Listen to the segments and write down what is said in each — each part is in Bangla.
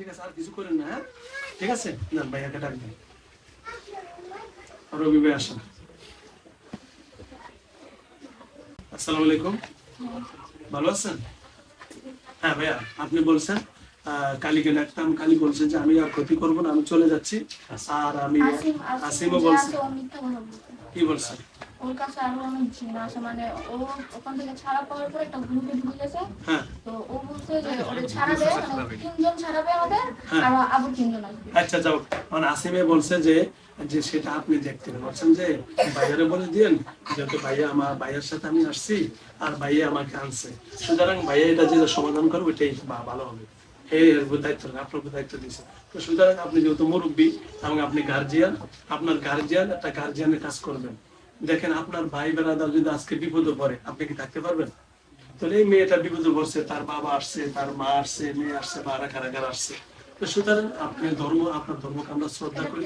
ঠিক আছে আর কিছু করেন না হ্যাঁ? ঠিক আছে? না ভাইয়াকে ডাকবেন রবি ভাই আসেন। আসসালামু আলাইকুম। ভালো আছেন? হ্যাঁ ভাইয়া আপনি বলছেন আহ, কালীকে ডাকতাম কালী বলছে যে আমি আর ক্ষতি করব না আমি চলে যাচ্ছি। আর আমি আসিমও বলছে। কি বলছে ওর কাছে আরও অনেক জিন আছে মানে ও ওখান থেকে ছাড়া পাওয়ার পর একটা গ্রুপে ঢুকে গেছে। হ্যাঁ। তো ও বলছে যে ওরে ছাড়াবে মানে তিনজন ছাড়াবে আমাদের হ্যাঁ। আর আবু তিনজন আসবে। আচ্ছা যাও। মানে আসিমে বলছে যে যে সেটা আপনি দেখতেন বলছেন যে ভাইয়ারে বলে দিন যেহেতু ভাইয়া আমার ভাইয়ের সাথে আমি আসছি আর ভাইয়া আমাকে আনছে। সুতরাং ভাইয়া এটা যে সমাধান করবে এটাই বা- ভালো হবে। দায়িত্ব আপনার উপর দায়িত্ব দিয়েছে তো সুতরাং আপনি যেহেতু মুরব্বী এবং আপনি গার্জিয়ান আপনার গার্জিয়ান একটা গার্জিয়ানের কাজ করবেন। দেখেন আপনার ভাই বেড়াদার যদি আজকে বিপদে পড়ে আপনি কি থাকতে পারবেন? তাহলে এই মেয়েটা বিপদে পড়ছে তার বাবা আসছে তার মা আসছে মেয়ে আসছে বা আরা কারাগার আসছে। তো সুতরাং আপনি ধর্ম আপনার ধর্মকে আমরা শ্রদ্ধা করি।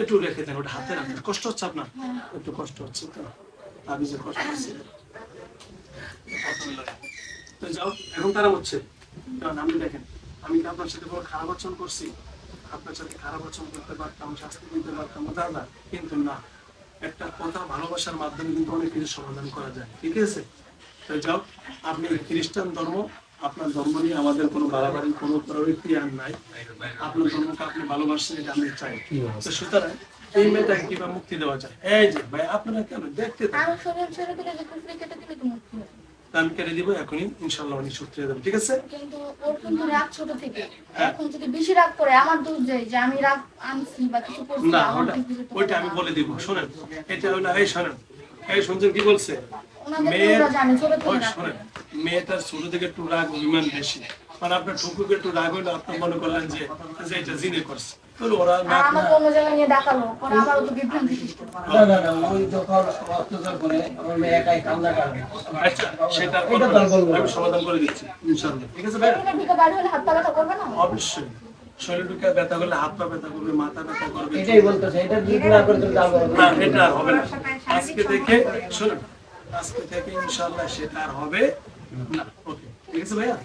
একটু রেখে দেন ওটা হাতে রাখেন। কষ্ট হচ্ছে আপনার? একটু কষ্ট হচ্ছে তো। আমি যে কষ্ট হচ্ছে তো যাও এখন তারা হচ্ছে। কারণ আমি দেখেন আমি কি আপনার সাথে কোনো খারাপ আচরণ করছি? আপনার সাথে খারাপ আচরণ করতে পারতাম শাস্তি দিতে পারতাম দাদা। কিন্তু না। একটা কথা ভালোবাসার মাধ্যমে কিন্তু অনেক কিছু সমাধান করা যায়। ঠিক আছে? তাই যাও আপনি খ্রিস্টান ধর্ম আপনার ধর্ম নিয়ে আমাদের কোনো বাড়াবাড়ি কোনো প্রবৃত্তি আর নাই। আপনার ধর্মকে আপনি ভালোবাসেন এটা আমি চাই। তো সুতরাং এই মেয়েটাকে কীভাবে মুক্তি দেওয়া যায়? এই যে ভাই আপনারা কেন দেখতে তো আমি কেটে দিব এখনই ইনশাল্লাহ উনি সত্যি দেবেন ঠিক আছে? কিন্তু ওর কিন্তু রাগ ছোট থেকে। হ্যাঁ। এখন যদি বেশি রাগ করে আমার দোষ যায় যে আমি রাগ আনছি বা কিছু করছি না ওটা ওইটা আমি বলে দিব শোনেন। এটা হলো এই শোনেন। এই শুনছেন কি বলছে? মেয়ের শোনেন মেয়েটার ছোট থেকে একটু রাগ অভিমান বেশি। মানে আপনার টুকুকে একটু রাগ হইল আপনি মনে করলেন যে এটা জিনে করছে। আমাকে অন্য জায়গায় নিয়ে ডাকালো পরে আমারও তো বিভ্রান্তি সৃষ্টি না না না ওই যখন অত্যাচার করে আমার মেয়ে একাই কান্না করে। আচ্ছা সেটা এটা তো আর বলব না। আমি সমাধান করে দিচ্ছি ইনশাআল্লাহ। ঠিক আছে ভাই এখানে ঢুকে হলে হাত পা ব্যথা করবে না? অবশ্যই। শরীর ঢুকে ব্যথা করলে হাত পা ব্যথা করবে মাথা ব্যথা করবে। এটাই বলতেছে এটা যদি না করে তুমি জাল না এটা হবে না। আজকে থেকে শুনুন আজকে থেকে ইনশাল্লাহ সেটা আর হবে না। ওকে ঠিক আছে ভাইয়া?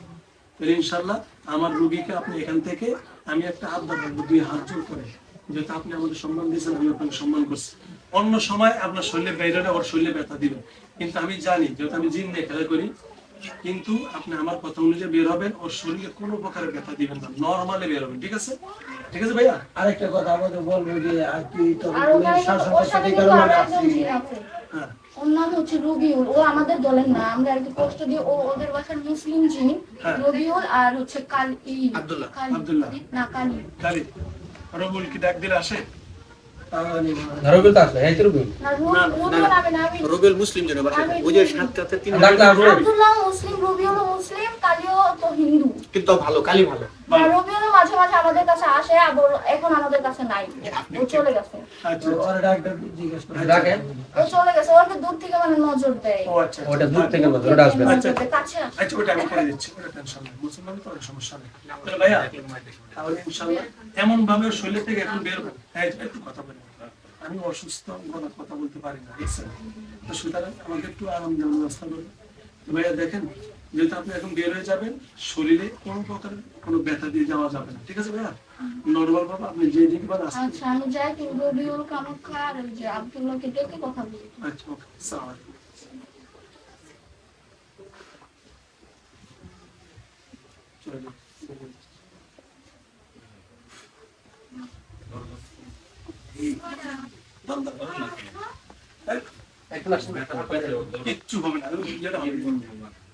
তাহলে ইনশাল্লাহ আমার রুগীকে আপনি এখান থেকে আমি একটা হাত ধরবো দুই হাত জোর করে যেহেতু আপনি আমাদের সম্মান দিয়েছেন আমি আপনাকে সম্মান করছি। অন্য সময় আপনার শরীরে বেরোলে ওর শরীরে ব্যথা দিবে। কিন্তু আমি জানি যেহেতু আমি জিন নিয়ে খেলা করি কিন্তু আপনি আমার কথা অনুযায়ী বের হবেন ওর শরীরে কোনো প্রকার ব্যথা দিবেন না নর্মালে বের হবেন ঠিক আছে? ঠিক আছে ভাইয়া? আরেকটা কথা আমাদের বলব যে আর কি তো আছে। হ্যাঁ। ওর নাম হচ্ছে রবিউল। ও আমাদের দলের না আমরা আর কি কষ্ট দিয়ে ও ওদের বাসার মুসলিম জিন হ্যাঁ। রবিউল আর হচ্ছে কালি আব্দুল্লাহ, আব্দুল্লাহ। না কালি রবুল কি ডাক দিলে আসে? রবিল তো আসলে এই তো রবিল রবিউল আমি না আমি রুবেল মুসলিম যেন বাসায় ওই যে দুই- সাতটাতে তিন আব্দুল্লাহ মুসলিম রবিউল মুসলিম কালিও তো হিন্দু। কিন্তু ভালো কালি ভালো। রবিউল মাঝে মাঝে আমাদের কাছে আসে আবার এখন আমাদের কাছে নাই। ও চলে গেছে। আচ্ছা ওরা ডাক্তার জিজ্ঞেস করে। ডাকে ও চলে গেছে ওকে দূর থেকে মানে নজর দেয়। ও আচ্ছা ওটা দূর থেকে আসবে নজর দেয়, কাছে আসে। আচ্ছা ওটা আমি করে দিচ্ছি ওটা টেনশন নেই। মুসলমান তো ওটা সমস্যা নেই। ভাইয়া তাহলে ইনশাআল্লাহ এমন ভাবে শরীর থেকে এখন বের হবে এই যে একটু কথা বলি আমি অসুস্থ গলা কথা বলতে পারি না তো সুতরাং আমাকে একটু আনন্দের ব্যবস্থা করুন। ভাইয়া দেখেন যেহেতু আপনি এখন বের হয়ে যাবেন শরীরে কোনো প্রকার কোনো ব্যথা দিয়ে যাওয়া যাবে না। ঠিক আছে ভাইয়া? নর্মাল ভাবে আপনি যে দিকে পান আসতে আচ্ছা আমি যাই কিন্তু রবিউল কামাখ্যা আর ওই যে আব্দুল্লাহকে ডেকে কথা বলি। আচ্ছা ওকে সালাম কিচ্ছু হবে না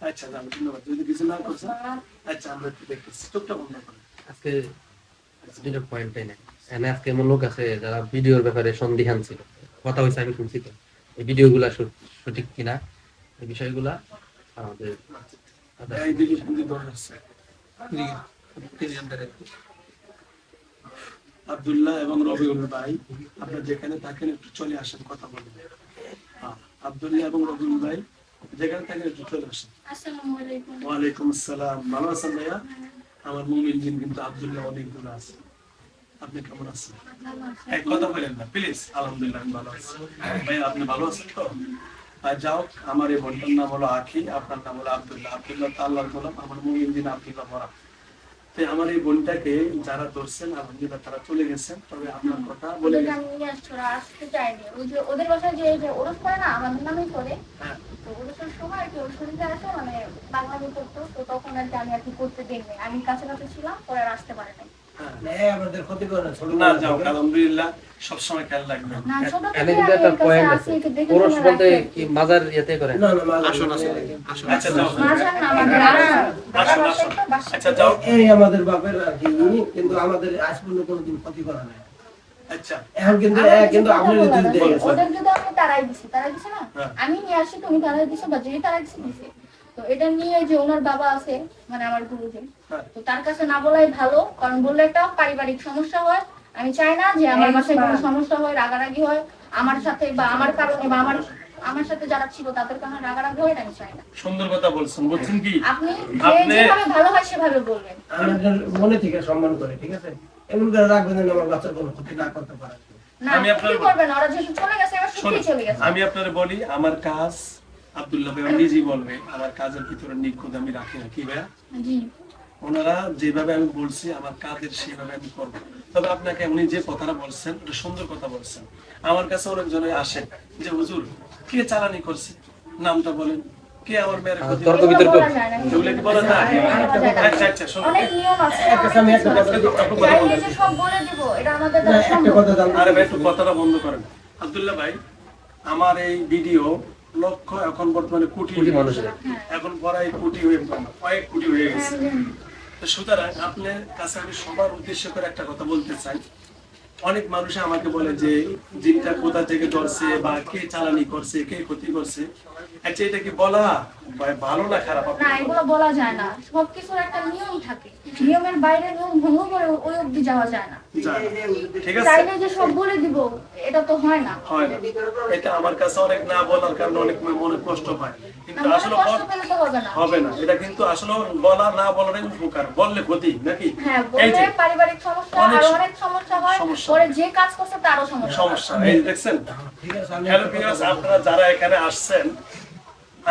আচ্ছা যাব ধন্যবাদ। যদি কিছু না আচ্ছা আমরা একটু দেখতেছি চোখটা বন্ধ করেন আজকে দুটো পয়েন্টটাই এখানে আজকে এমন লোক আছে যারা ভিডিওর ব্যাপারে সন্দিহান ছিল। কথা হয়েছে আমি শুনছি তো। এই ভিডিওগুলা সঠিক কিনা? এই বিষয়গুলা আমাদের আব্দুল্লাহ এবং রবিউল ভাই আপনার যেখানে থাকেন একটু চলে আসেন কথা বলবেন আব্দুল্লাহ এবং রবিউল ভাই যেখানে চলে আসেন। ওয়ালাইকুম আসসালাম। ভালো আছেন ভাইয়া? আমার মুমিন জিন কিন্তু আবদুল্লাহ অনেক দূরে আছে। আপনি কেমন আছেন? এক কথা বলেন না প্লিজ আলহামদুলিল্লাহ আমি ভালো আছি। ভাই আপনি ভালো আছেন তো? আর যাও আমার এই বন্টার নাম হলো আখি আপনার নাম হলো আব্দুল্লাহ। আব্দুল্লাহ তো আল্লাহর বললাম আমার মুমিন দিন আব্দুল্লাহ মরা তো আমার এই বোনটাকে যারা ধরছেন আলহামদুলিল্লাহ তারা চলে গেছেন তবে আপনার কথা বলে আসতে ওই যে ওদের বাসায় যে যে ওরস করে না আমাদের নামেই করে। হ্যাঁ। তো ওরসের সময় আর কি ওর শরীরে আসে মানে বাংলা করতো তো তখন আর কি আমি আর কি করতে দিইনি। আমি কাছে কাছে ছিলাম পরে আর আসতে পারে নাই হ্যাঁ হ্যাঁ, আমাদের না যাও আলহামদুলিল্লাহ সবসময় খেয়াল রাখবেন। বলতে কি মাজার ইয়েতে করে? আসুন আসুন আচ্ছা যাও। আচ্ছা যাও। এই বাপের আর কি কিন্তু আমাদের আজ পর্যন্ত কোনোদিন ক্ষতি করা নাই। আচ্ছা। এখন কিন্তু কিন্তু ওদের যদি আমি তারাই দিছি তারাই দিছে না? হ্যাঁ। আমি নিয়ে আসি তুমি তারাই দিছো বা যেই তারাই দিছে। তো এটা নিয়ে যে ওনার বাবা আছে মানে আমার গুরুজি হ্যাঁ। তো তার কাছে না বলাই ভালো কারণ বললে একটা পারিবারিক সমস্যা হয়। আমি চাই না যে আমার বাসায় কোনো সমস্যা হয় রাগারাগি হয় আমার সাথে বা আমার কারণে বা আমার আমার সাথে যারা ছিল তাদের কারণে রাগারাগি হয় আমি চাই না। সুন্দর কথা বলছেন বুঝছেন কি? আপনি যেভাবে ভালো হয় সেভাবে বলবেন। মনে থেকে সম্মান করে ঠিক আছে? এমন করে রাখবেন যেন আমার বাচ্চার কোনো ক্ষতি না করতে পারে। না আমি আপনার- ওরা যেহেতু চলে গেছে এবার শোনো, চলে গেছে। আমি আপনার বলি আমার কাজ আব্দুল্লাহ ভাই নিজেই বলবে আমার কাজের ভিতরে নিখুঁত আমি রাখি না। কি ভাইয়া? ওনারা যেভাবে আমি বলছি আমার কাজের সেভাবে আমি করব। তবে আপনাকে উনি যে কথাটা বলছেন ওটা সুন্দর কথা বলছেন। আমার কাছে অনেকজনে আসে যে হুজুর কে চালানি করছে? নামটা বলেন। কে আমার মেয়ের তর্ক বিতর্ক। না। এগুলো কি বলা যায়? বলা যায় না। আচ্ছা আচ্ছা শোনো অনেক নিয়ম আছে। একটা অনেক একটা কথা সব বলে দিব এটা আমাদের দ্বারা সম্ভব কথা আরে ভাই একটু কথাটা বন্ধ করেন। আব্দুল্লাহ ভাই আমার এই ভিডিও লক্ষ এখন বর্তমানে কোটি মানুষ মানুষের। এখন পড়াই কোটি হয়ে কয়েক কোটি হয়ে গেছে। সুতরাং আপনার কাছে আমি সবার উদ্দেশ্য করে একটা কথা বলতে চাই। অনেক মানুষ আমাকে বলে যে জিনটা কোথা থেকে ধরছে বা কে চালানি করছে কে ক্ষতি করছে। আচ্ছা এটা কি বলা? ভালো না খারাপ? না এগুলো বলা যায় না। সবকিছুর একটা নিয়ম থাকে। নিয়মের বাইরে নিয়ম ভঙ্গ করে ওই অব্দি যাওয়া যায় না। ঠিক আছে। চাইলে যে সব বলে দিব এটা তো হয় না। হয় না। এটা আমার কাছে অনেক না বলার কারণে অনেক মনে কষ্ট পায় না, কিন্তু আসলে হবে না। এটা কিন্তু আসলে বলা না বলারই উপকার। বললে ক্ষতি নাকি? হ্যাঁ বললে পারিবারিক সমস্যা অনেক অনেক সমস্যা হয়। পরে যে কাজ করছে তারও সমস্যা সমস্যা। এই দেখছেন? হ্যালো ভিউয়ার্স আপনারা যারা এখানে আসছেন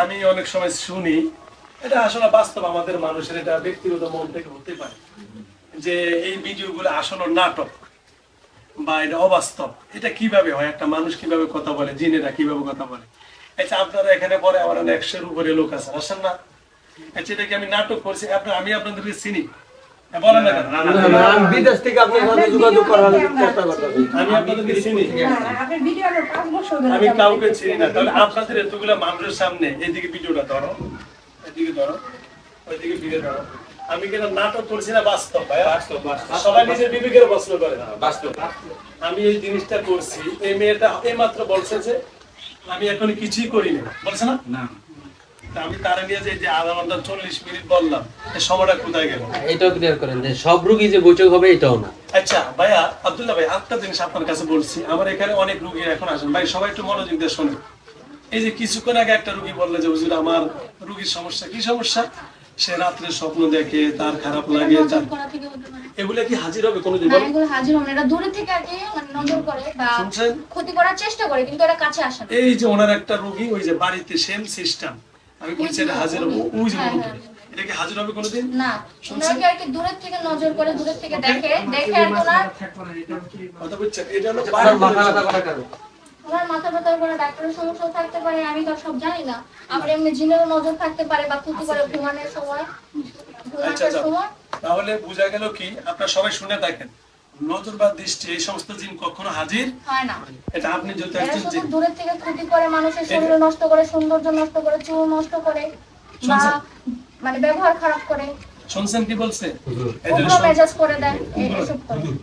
আমি অনেক সময় শুনি, এটা আসলে বাস্তব আমাদের মানুষের, এটা ব্যক্তিগত মন থেকে হতে পারে। যে এই ভিডিওগুলো আসলে নাটক বা এটা অবাস্তব, এটা কীভাবে হয়, একটা মানুষ কীভাবে কথা বলে, জিনেরা কীভাবে কথা বলে? আচ্ছা আপনারা এখানে পরে আমার একশোর উপরে লোক আছে, আসেন না। আচ্ছা এটা কি আমি নাটক করছি? আপনার, আমি আপনাদেরকে চিনি। হ্যাঁ, না? আমি বিদেশ থেকে আপনার সাথে যোগাযোগ করার চেষ্টা করতেছি। আমি আপনাদেরকে চিনি আপনার ভিডিও আরও পাঁচ বছর ধরে আমি কাউকে চিনি না। তাহলে আপনাদের এতগুলো মানুষের সামনে এদিকে ভিডিওটা ধরো এদিকে ধরো ওইদিকে ফিরে ধরো। আমি কিনা নাটক করছি না বাস্তব ভাই বাস্তব সবাই নিজের বিবেকের প্রশ্ন করে। বাস্তব। আমি এই জিনিসটা করছি এই মেয়েটা এই মাত্র বলছে যে আমি এখন কিছুই করি না বলছে না? তা আমি তারা নিয়ে যে আধা ঘণ্টা চল্লিশ মিনিট বললাম সময়টা কোথায় গেল? এটাও ক্লিয়ার করেন যে সব রুগী যে বৈঠক হবে এটাও না। আচ্ছা ভাইয়া আব্দুল্লাহ ভাই একটা জিনিস আপনার কাছে বলছি। আমার এখানে অনেক রুগী এখন আসেন। ভাই সবাই একটু মনোযোগ দিয়ে শোনেন। এই যে কিছুক্ষণ আগে একটা রুগী বললে যে হুজুর আমার রুগীর সমস্যা কি সমস্যা? সে রাত্রে স্বপ্ন দেখে তার খারাপ লাগে এগুলা কি হাজির হবে কোনোদিন বলেন এগুলো হাজির হন এটা দূরে থেকে আর কি মানে নজর করে বা ক্ষতি করার চেষ্টা করে কিন্তু এটা কাছে আসে না। এই যে ওনার একটা রুগী ওই যে বাড়িতে সেম সিস্টেম আমি বলছি এটা হাজির ওই যে হ্যাঁ। হ্যাঁ। এটা কি হাজির হবে কোনোদিন না আর কি দূরের থেকে নজর করে দূরের থেকে দেখে দেখে আর কথা এটা হলো মাথা ব্যথা ওনার মাথা করে ডাক্তারের সমস্যা থাকতে পারে আমি তো সব জানি না এমনি জিনেরও নজর থাকতে পারে বা ক্ষতি করে ঘুমানোর সময় আচ্ছা ঘুমানোর আচ্ছা সময় তাহলে বোঝা গেল কি আপনারা সবাই শুনে থাকেন নজর বা দৃষ্টি এই সমস্ত জিন কখনো হাজির হয় না। এটা আপনি যদি এরা একজন জিন। দূরের থেকে ক্ষতি করে মানুষের শরীর নষ্ট করে সৌন্দর্য নষ্ট করে চুল নষ্ট করে বা মানে ব্যবহার খারাপ করে। শুনছেন কি বলছে? মেজাজ করে দেয়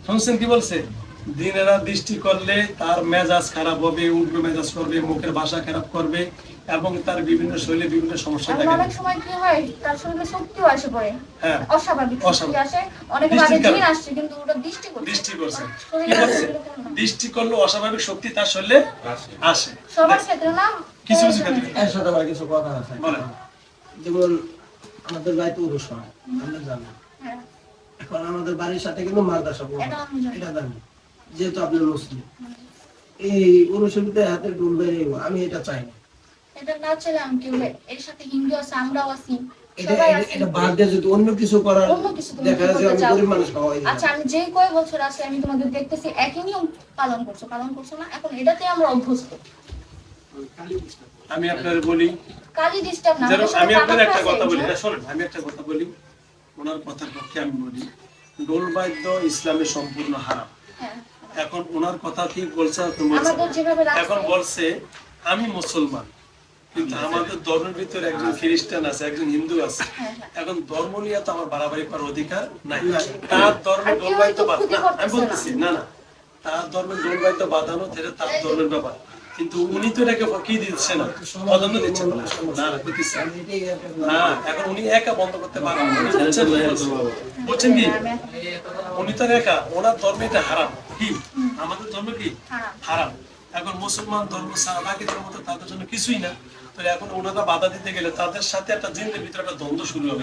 শুনছেন কি বলছে? দিনেরা দৃষ্টি করলে তার মেজাজ খারাপ হবে উগ্র মেজাজ করবে মুখের ভাষা খারাপ করবে এবং তার বিভিন্ন শৈলী বিভিন্ন সমস্যা দেখা অনেক সময় কি হয় তার শরীরে শক্তিও আসে পড়ে। হ্যাঁ অস্বাভাবিক শক্তি আসে। অনেক ভাবে জিন আসছে কিন্তু ওটা দৃষ্টি করছে। দৃষ্টি করছে। দৃষ্টি করলে অস্বাভাবিক শক্তি তার শরীরে আসে। সবার ক্ষেত্রে না? কিছু কিছু ক্ষেত্রে। এর সাথে আমার কিছু কথা আছে। বলেন। যেমন আমাদের বাড়িতে উরুষ হয় আমরা জানি। হ্যাঁ, এখন আমাদের বাড়ির সাথে কিন্তু মাদ্রাসা পড়ে। এটা জানি। এটা জানি। যেহেতু আপনি মুসলিম। এই উরুষের ভিতরে হাতে ডুল বেরিয়ে আমি এটা চাই না। এটা না আমি কি বলে এর সাথে হিন্দু আছে আমরাও আছি। কি আমি। আচ্ছা আমি যে কয় বছর আছে আমি তোমাদের দেখতেছি একই নিয়ম পালন করছ পালন করছ না এখন এটাতে আমরা অভ্যস্ত। আমি আপনার বলি কালি ডিস্টার্ব না যেন আমাদের সাথে আমি আপনার একটা কথা বলি হ্যাঁ? আমি একটা কথা বলি ওনার কথার পক্ষে আমি বলি ডোলবাদ্য ইসলামে সম্পূর্ণ হারাম। হ্যাঁ। এখন ওনার কথা ঠিক বলছে এখন বলছে আমি মুসলমান। কিন্তু আমাদের ধর্মের ভিতরে একজন খ্রিস্টান আছে একজন হিন্দু আছে। এখন ধর্ম নিয়ে তো আমার বাড়াবাড়ি করার অধিকার নাই। তার ধর্মে না। আমি বলতেছি না না। তার ধর্মে ডোলবাদ্য বাঁধানো সেটা তার ধর্মের ব্যাপার। কিন্তু উনি তো এটাকে কি দিচ্ছে না দিচ্ছেন না। এখন উনি একা বন্ধ করতে পারবেন না। উনি বলছেন কি? উনি তো একা ওনার ধর্ম এটা হারাম। কি? আমাদের ধর্ম কি? হারাম। এখন মুসলমান ধর্ম ছাড়া বাকি ধর্ম তো তাদের জন্য কিছুই না। তো এখন ওনারা বাধা দিতে গেলে তাদের সাথে একটা জিনের ভিতরে একটা দ্বন্দ্ব শুরু হবে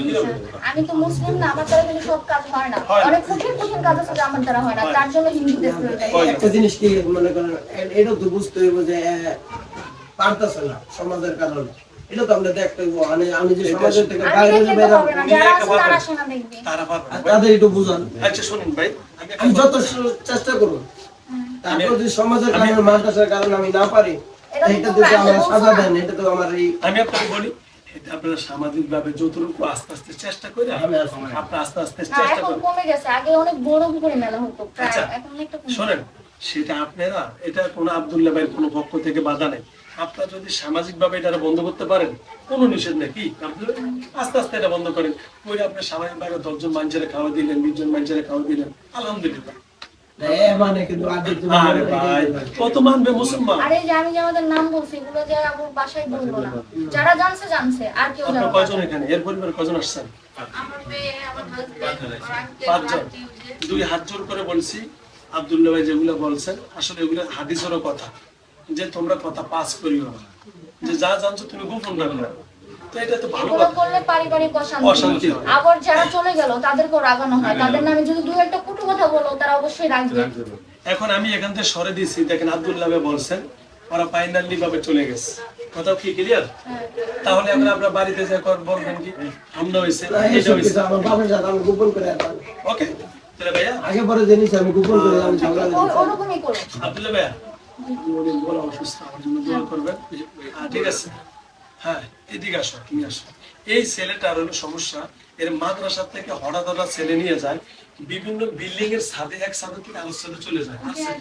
আমি তো মুসলিম না আমার দ্বারা কিন্তু সব কাজ হয় না। অনেক কঠিন কঠিন কাজ আছে যা আমার দ্বারা হয় না তার জন্য হিন্দুদের প্রয়োজন। একটা জিনিস কি মনে করেন এটা তো বুঝতে হইব যে পারতেছে না সমাজের কারণে। এটা তো আমরা দেখতে মানে আমি যে সমাজের থেকে বাইরে হবে। তারা পারবে। তাদের একটু বুঝান। আচ্ছা শুনুন ভাই আমি যত চেষ্টা করুন। তারপর যদি সমাজের কারণে মাদ্রাসার কারণে আমি না পারি এটা তো এটা তোমরা যদি আমার আগে সাজা না। দেন এটা তো আমার এই আমি আপনাকে বলি এটা আপনারা সামাজিক ভাবে যতটুকু আস্তে আস্তে চেষ্টা করে আমি আর সময় আপনার আস্তে আস্তে চেষ্টা করেন। কমে গেছে। আগে অনেক বড় করে মেলা হতো। এখন অনেকটা শোনেন সেটা আপনারা এটা কোনো আবদুল্লাহ ভাইয়ের কোনো পক্ষ থেকে বাধা নেই। আপনারা যদি সামাজিক ভাবে এটা বন্ধ করতে পারেন কোনো নিষেধ নেই। কি? আস্তে আস্তে এটা বন্ধ করেন করে আপনি সামাজিক ভাবে দশজন মানুষের খাওয়া দিলেন বিশজন মানুষের খাওয়া দিলেন আলহামদুলিল্লাহ। কত মানবে মুসলমান? আর যে আমি যে আমাদের নাম বলছি এগুলো যে আবুর বাসায় বলব না। যারা জানছে জানছে আর কেউ আপনার কয়জন এখানে? এর পরিবার কয়জন আসছেন? আমার মেয়ে আমার হাজবেন্ড পাঁচজন। দুই হাত জোর করে বলছি আবদুল্লাহ ভাই যেগুলো বলছেন আসলে এগুলো হাদিসেরও কথা। যে তোমরা কথা পাস করিও না। যে যা জানছো তুমি গোপন রাখবে তো এটা তো ভালো কথা। করলে পারিবারিক অশান্তি। অশান্তি। আবার যারা চলে গেল তাদেরকেও রাগানো হয়। তাদের নামে যদি দু একটা কুটু কথা বলো তারা অবশ্যই রাখবে এখন আমি এখান থেকে সরে দিয়েছি দেখেন আবদুল্লাহ বলছেন ওরা ফাইনালি ভাবে চলে গেছে। কথা কি ক্লিয়ার তাহলে আমরা আপনার বাড়িতে যে কর বলবেন কি? আমরা হয়েছে এটা এইসব আমার বাবার সাথে আমি গোপন করে রাখলাম। ওকে তাহলে ভাইয়া? আগে পরে জিনিস আমি গোপন করে আমি ঝগড়া ও- ওরকমই করো। আব্দুল্লাহ ভাইয়া? আপনি অনেক অসুস্থ আমার জন্য দোয়া করবেন। হ্যাঁ ঠিক আছে। হ্যাঁ এদিকে আসো তুমি আসো। এই ছেলেটার হলো সমস্যা এর মাদ্রাসা থেকে হঠাৎ হঠাৎ ছেলে নিয়ে যায় বিভিন্ন বিল্ডিং এর ছাদে এক ছাদে থেকে আলোর ছাদে চলে যায়। আচ্ছা?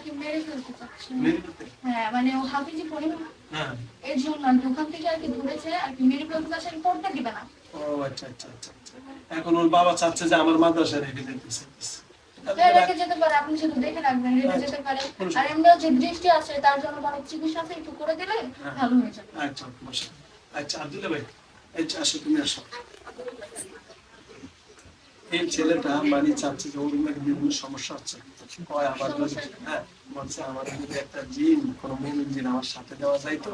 হ্যাঁ মানে ও হাফিজি পড়ে হ্যাঁ। এর জন্য আর থেকে আর কি ধরেছে আর কি মেরে ফেলতে চাচ্ছে পড়তে দিবে না। ও আচ্ছা আচ্ছা আচ্ছা আচ্ছা। এখন ওর বাবা চাচ্ছে যে আমার মাদ্রাসায় রেখে দিতে হ্যাঁ, রেখে যেতে পারে আপনি শুধু দেখে রাখবেন রেখে যেতে পারে। আর এমনিও যে দৃষ্টি আছে তার জন্য অনেক চিকিৎসা আছে একটু করে দিলে ভালো হয়ে যাবে। আচ্ছা। আচ্ছা আব্দুল্লাহ ভাই আচ্ছা আসো, তুমি আসো। এই ছেলেটা বাড়ি চাচ্ছে যে ওর মেয়ের বিভিন্ন সমস্যা হচ্ছে। কয় আবার হ্যাঁ বলছে, আমার যদি একটা জিন, কোনো মেনু জিন আমার সাথে দেওয়া যায় তো?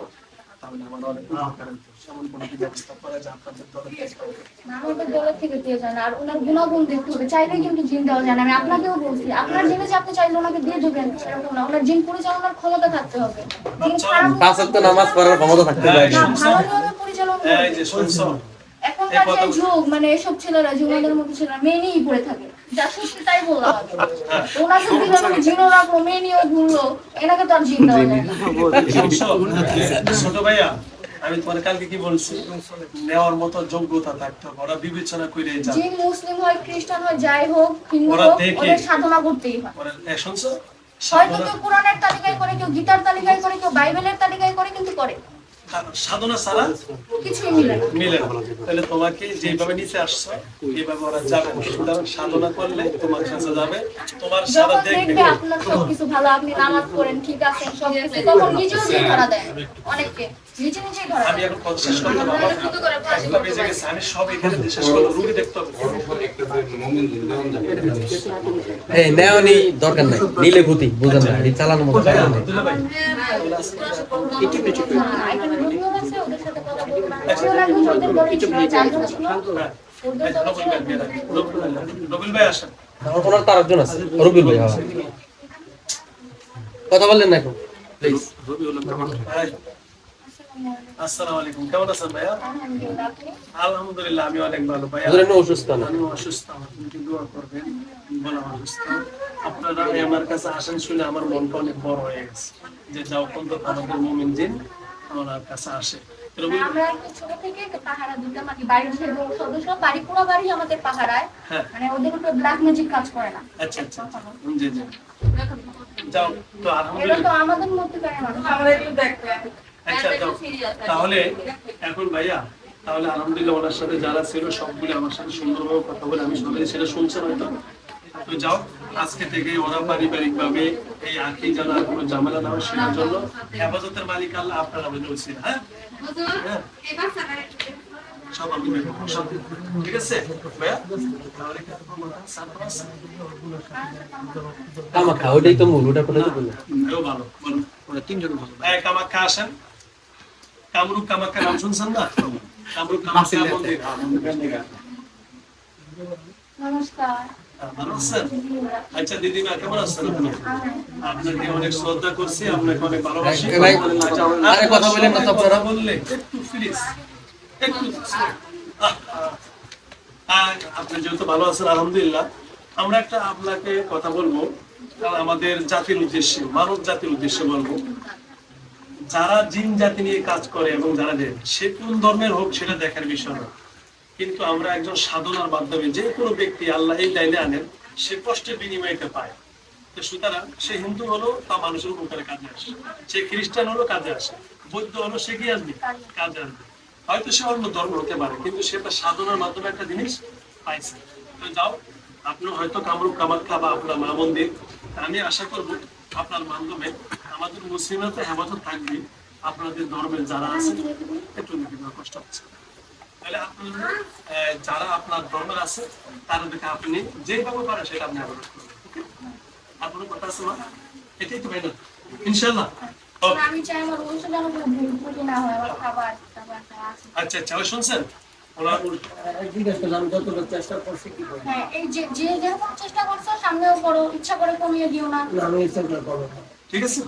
তাহলে আমার অনেক উপকার হতো এমন কোনো ব্যবস্থা করা যায় আপনাদের দলের থেকে? আমাদের দলের থেকে দিয়ে যান আর ওনার গুণাগুণ দেখতে হবে। চাইলে কিন্তু জিন দেওয়া যায় না আমি আপনাকেও বলছি আপনার জিনে যে আপনি চাইলে ওনাকে দিয়ে দেবেন সেরকম না। ওনার জিন পরিচালনার ক্ষমতা থাকতে হবে। জিন খারাপ পাঁচ ওয়াক্ত নামাজ পড়ার ক্ষমতা থাকতে হ্যাঁ, হবে না, পরিচালনা এই যে শুনছো এখনকার যে যুগ মানে এসব ছেলেরা যুবকদের মতো ছেলেরা মেয়ে নিয়েই পড়ে থাকে। যা সত্যি তাই বললাম। আমি। ওনাকে দিলাম জিনও রাখল মেয়ে নিয়েও ঘুরলো এনাকে তো আর জিন দেওয়া যায় না। ছোট ভাইয়া আমি তোমার কালকে কি বলছি? নেওয়ার মতো যোগ্যতা থাকতে হবে ওরা বিবেচনা করে যাবে মুসলিম হয় খ্রিস্টান হয় যাই হোক হিন্দু হোক ওদের সাধনা করতেই হয়। ওরা শুনছো? হয়তো কেউ কোরআনের তালিকায় করে কেউ গীতার তালিকায় করে কেউ বাইবেলের তালিকায় করে কিন্তু করে। সাধনা ছাড়া মিলে। তাহলে তোমাকে যেভাবে নিচে আসছো এইভাবে ওরা যাবে। সুতরাং সাধনা করলে তোমার কাছে যাবে। তোমার সারা দেখবে আপনার সবকিছু ভালো আপনি নামাজ পড়েন ঠিক আছে সবকিছু তখন নিজেও ধরা দেয় অনেককে। আমি যায়। এখন কথা শেষ করতে বাবা শুধু করে কাজ একলা বেজে গেছে আমি সব এখানে শেষ করব রুগী দেখতে হবে। এই নেওয়ানি দরকার নাই নিলে ক্ষতি বুঝেন না এই চালানোর মতো দরকার নেই ওনার তার একজন আছে রবিউল ভাই হ্যাঁ। কথা বললেন না এখন? প্লিজ আসসালামু আলাইকুম। কেমন আছেন ভাইয়া? আলহামদুলিল্লাহ, আমি অনেক ভালো ভাইয়া। ওদের অসুস্থ আমি অসুস্থ আমার তুমি দোয়া করবেন। বলা অসুস্থ। আপনারা আমার কাছে আসেন শুনে আমার মনটা অনেক বড় হয়ে গেছে। যে যাও পর্যন্ত আমাদের মোমিন দিন আমার কাছে আসে। আমরা ছোট থেকে পাহারা দিতাম আর কি বাড়ির সদস্য বাড়ি পুরো বাড়ি আমাদের পাহারায়। হ্যাঁ। মানে ওদের উপরে ব্ল্যাক ম্যাজিক কাজ করে না। আচ্ছা আচ্ছা আচ্ছা। জি জি। যাও তো এটা আলহামদুলিল্লাহ তো আমাদের মধ্যে করে মানুষ। আমাদের একটু দেখতে। আচ্ছা তাহলে এখন ভাইয়া তাহলে আলহামদুলিল্লাহ ওনার সাথে যারা ছিল সবগুলো আমার সাথে সুন্দরভাবে কথা বলে আমি সবাই সেটা শুনছেন হয়তো। তো যাও আজকে থেকে ওরা পারিবারিক ভাবে এই আখি যেন আর কোনো ঝামেলা না হয় সেটার জন্য হেফাজতের মালিক আল্লাহ আপনারা হ্যাঁ? হ্যাঁ? সব আমি ঠিক আছে ভাইয়া? কামাখা তো মূল ওটা ভালো তিনজন ভালো। ভাই আসেন। কামরূপ কামাখ্যা নাম শুনছেন না? কামরূপ কামাখ্যা মন্দির। হ্যাঁ। নমস্কার। ভালো আছেন? আচ্ছা দিদিমা কেমন আছেন? আপনি আপনাকে অনেক শ্রদ্ধা করছি আপনাকে অনেক ভালোবাসি। এ ভাই, আরে কথা বলেন না তো আপনারা। কথা বললে একটু প্লিজ একটু আহ, আহ। আহ, আপনি যেহেতু ভালো আছেন আলহামদুলিল্লাহ। আমরা একটা আপনাকে কথা বলব আমাদের জাতির উদ্দেশ্যে মানব জাতির উদ্দেশ্যে বলব। যারা জিন জাতি নিয়ে কাজ করে এবং যারা সে কোন ধর্মের হোক সেটা দেখার বিষয় কিন্তু আমরা একজন সাধনার মাধ্যমে যে কোনো ব্যক্তি আল্লাহ এই লাইনে আনেন, সে কষ্টের বিনিময়টা পায়। তো সুতরাং সে হিন্দু হলো, তা মানুষের উপকারে কাজে আসে। সে খ্রিস্টান হলো, কাজে আসে। বৌদ্ধ হলো, সে কি আসবে? কাজে আসবে। হয়তো সে অন্য ধর্ম হতে পারে, কিন্তু সে তার সাধনার মাধ্যমে একটা জিনিস পাইছে। তো যাও আপনি হয়তো কামরূপ কামাখ্যা বা আপনার মা মন্দির। আমি আশা করব আপনার মাধ্যমে আমাদের মুসলিমরা তো হেফাজত থাকবে আপনাদের ধর্মের যারা আছে একটু বিভিন্ন কষ্ট হচ্ছে তাহলে আপনি যারা আপনার ধর্মের আছে তাদেরকে আপনি যেভাবে পারেন সেটা আপনি আবেদন করবেন আপনার কথা আছে মা? এটাই তো না ইনশাল্লাহ হয়। আচ্ছা আচ্ছা শুনছেন? করলাম চেষ্টা করছি কি হ্যাঁ এই যে যে যেরকম চেষ্টা করছ সামনেও করো ইচ্ছা করে কমিয়ে দিও না। আমি করব না। ঠিক আছে?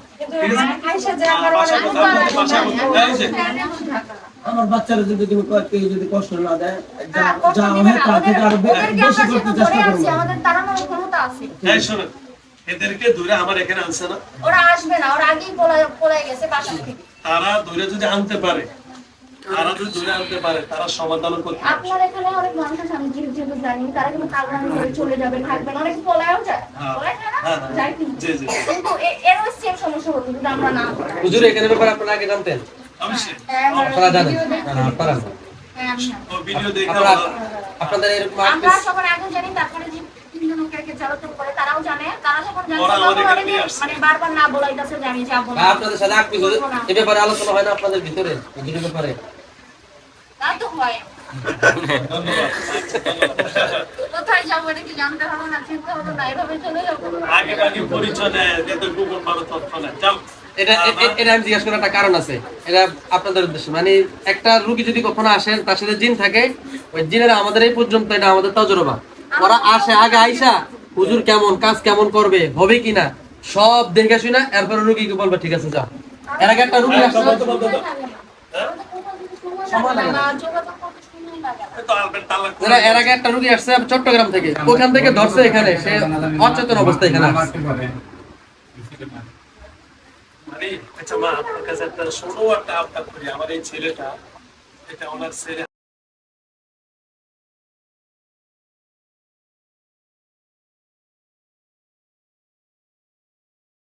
আমার বাচ্চারা যদি তুমি কেউ যদি কষ্ট না দেয় যা হ্যাঁ। থেকে আরও বেশি করতে চেষ্টা করব। হ্যাঁ শোনেন এদেরকে ধরে আমার এখানে আনছে না। ওরা আসবে না ওরা আগেই পলাই পলায় গেছে বাসা থেকে। তারা দূরে যদি আনতে পারে তারা যদি ধরে আনতে পারে তারা সমাধান করতে পারে আপনার এখানে অনেক মানুষ আছে আমি যেহেতু জানি তারা কিন্তু কালরানি করে চলে যাবে থাকবেন অনেক পলায়ও যায় হ্যাঁ। পলায় যায় না? হ্যাঁ, হ্যাঁ। যায় জি জি কিন্তু এরও সেম সমস্যা হতো যদি আমরা না করি। হুজুর এখানে ব্যাপারে আপনারা আগে জানতেন অবশ্যই হ্যাঁ, আপনারা জানেন না, আপনারা হ্যাঁ, আমি জানি। ও ভিডিও দেখে আপনারা আপনাদের এরকম আমরা সবার আগে জানি তারপরে করে তারাও জানে। তারা যখন জানে। মানে বারবার না বলাইতেছে যে আমি যাব না আপনাদের সাথে আর্টিস্ট এ ব্যাপারে আলোচনা হয় না আপনাদের ভিতরে হুজুরের ব্যাপারে? তা তো হয়। ধন্যবাদ। আচ্ছা, ধন্যবাদ। কোথায় যাব এটা কি জানতে হবে না চিনতে হবে না? এভাবে চলে যাব। আগে আগে পরিচয় গুগল ভালো তথ্য নেয়। যাও। এটা এ- এ- এটা আমি জিজ্ঞাসা করার একটা কারণ আছে। এটা আপনাদের উদ্দেশ্যে। মানে একটা রুগী যদি কখনো আসেন তার সাথে জিন থাকে ওই জিনেরা আমাদের এই পর্যন্ত এটা আমাদের তজরবা। ওরা আসে আগে আইসা হুজুর কেমন কাজ কেমন করবে হবে কিনা সব দেখে শুনে এরপরে রুগীকে বলবে ঠিক আছে এর আগে একটা রুগী আসছে। করে যারা এর আগে একটা রুগী আসছে চট্টগ্রাম থেকে। ওখান থেকে ধরছে এখানে। সে অচেতন অবস্থায় এখানে মানে আচ্ছা মা আপনার কাছে একটা ছোট একটা আবদার করি। আমার এই ছেলেটা এটা ওনার ছেলে।